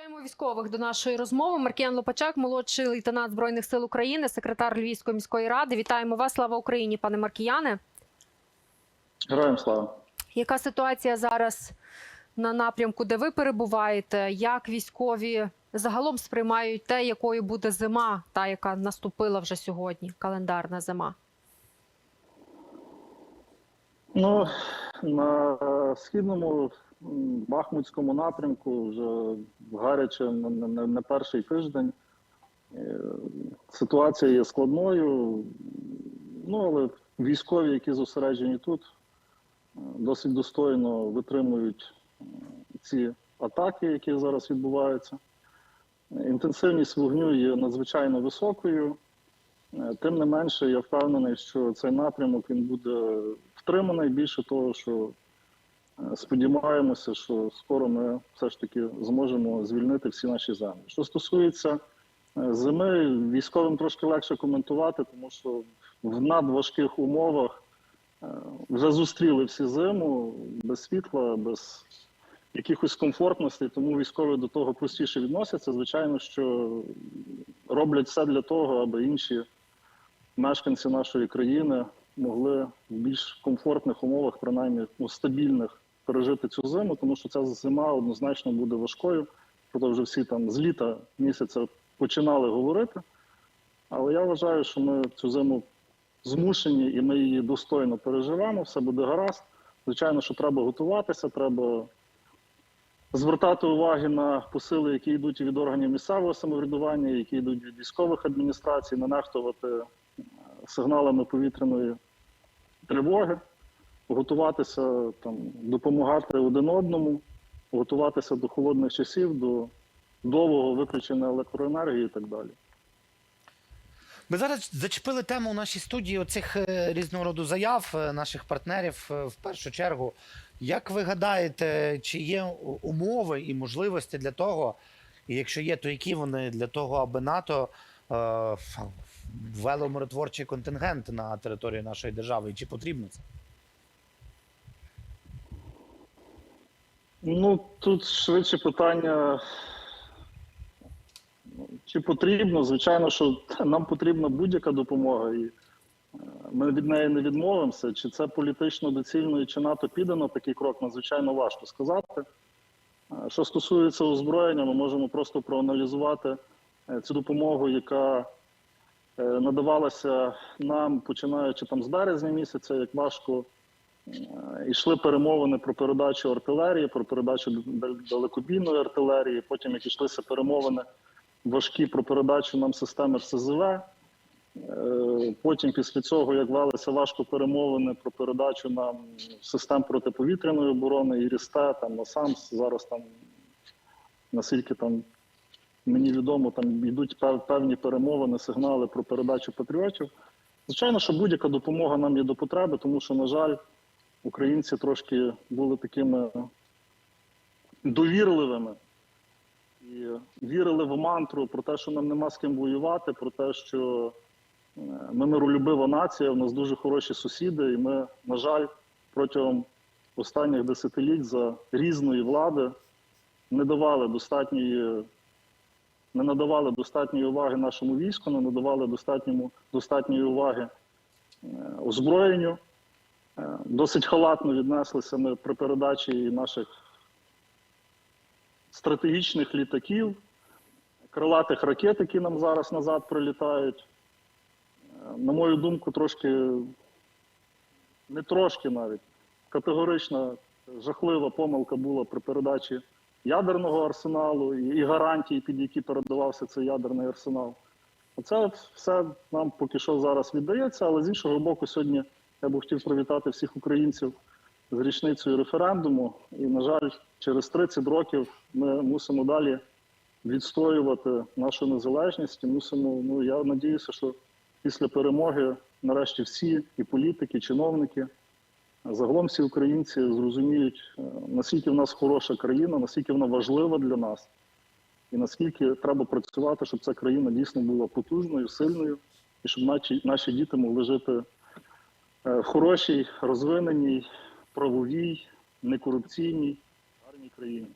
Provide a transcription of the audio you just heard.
Долучаємо військових до нашої розмови. Маркіян Лопачак, молодший лейтенант збройних сил України, секретар Львівської міської ради. Вітаємо вас. Слава Україні, пане Маркіяне. Героям слава. Яка ситуація зараз на напрямку, де ви перебуваєте? Як військові загалом сприймають те, якою буде зима, та яка наступила вже сьогодні, календарна зима? Ну на східному Бахмутському напрямку вже гаряче не, не перший тиждень. Е, Ситуація є складною. Ну але військові, які зосереджені тут, е, досить достойно витримують е, ці атаки, які зараз відбуваються. Інтенсивність вогню є надзвичайно високою. Тим не менше, я впевнений, що цей напрямок він буде втриманий. Більше того, що сподіваємося, що скоро ми все ж таки зможемо звільнити всі наші землі. Що стосується е, зими, військовим трошки легше коментувати, тому що в надважких умовах е, вже зустріли всі зиму без світла, без якихось комфортностей, тому військові до того простіше відносяться. Звичайно, що роблять все для того, аби інші мешканці нашої країни могли в більш комфортних умовах, принаймні ну, стабільних, пережити цю зиму, тому що ця зима однозначно буде важкою. Про вже всі там з літа місяця починали говорити. Але я вважаю, що ми цю зиму змушені і ми її достойно переживемо, все буде гаразд. Звичайно, що треба готуватися, треба звертати уваги на посили, які йдуть від органів місцевого самоврядування, які йдуть від військових адміністрацій, не нехтувати е, сигналами повітряної тривоги, готуватися там, допомагати один одному, готуватися до холодних часів, до довгого виключення електроенергії і так далі. Ми зараз зачепили тему у нашій студії оцих е, різного роду заяв е, наших партнерів е, в першу чергу. Як ви гадаєте, чи є умови і можливості для того, і якщо є, то які вони для того, аби НАТО ввело миротворчий контингент на території нашої держави? І чи потрібно це? Ну, тут швидше питання. Чи потрібно? Звичайно, що нам потрібна будь-яка допомога, і е, ми від неї не відмовимося. Чи це політично доцільно і чи НАТО піде на такий крок, надзвичайно важко сказати. Е, Що стосується озброєння, ми можемо просто проаналізувати е, цю допомогу, яка надавалася нам, починаючи там з березня місяця, як важко Йшли перемовини про передачу артилерії, про передачу далекобійної артилерії. Потім як йшлися перемовини важкі про передачу нам системи РСЗВ. Е, Потім, після цього, як велися важко перемовини про передачу нам систем протиповітряної оборони, і РІСТЕ, там НАСАМС, зараз там, наскільки там мені відомо, там йдуть певні перемовини, сигнали про передачу патріотів. Звичайно, що будь-яка допомога нам є до потреби, тому що, на жаль, українці трошки були такими довірливими і вірили в мантру про те, що нам нема з ким воювати, про те, що е, ми миролюбива нація, у нас дуже хороші сусіди, і ми, на жаль, протягом останніх десятиліть за різної влади не давали достатньої. Не надавали достатньої уваги нашому війську, не надавали достатньої уваги е, озброєнню. Е, Досить халатно віднеслися ми при передачі наших стратегічних літаків, крилатих ракет, які нам зараз назад прилітають. Е, На мою думку, трошки, не трошки навіть, категорична жахлива помилка була при передачі ядерного арсеналу і, гарантій, під які передавався цей ядерний арсенал. Оце все нам поки що зараз віддається, але з іншого боку, сьогодні я би хотів привітати всіх українців з річницею референдуму. І, на жаль, через 30 років ми мусимо далі відстоювати нашу незалежність. І мусимо, ну я надіюся, що після перемоги нарешті всі і політики, і чиновники, загалом всі українці зрозуміють, е, наскільки в нас хороша країна, наскільки вона важлива для нас, і наскільки треба працювати, щоб ця країна дійсно була потужною, сильною, і щоб наші, наші діти могли жити в хорошій, розвиненій, правовій, некорупційній, гарній країні.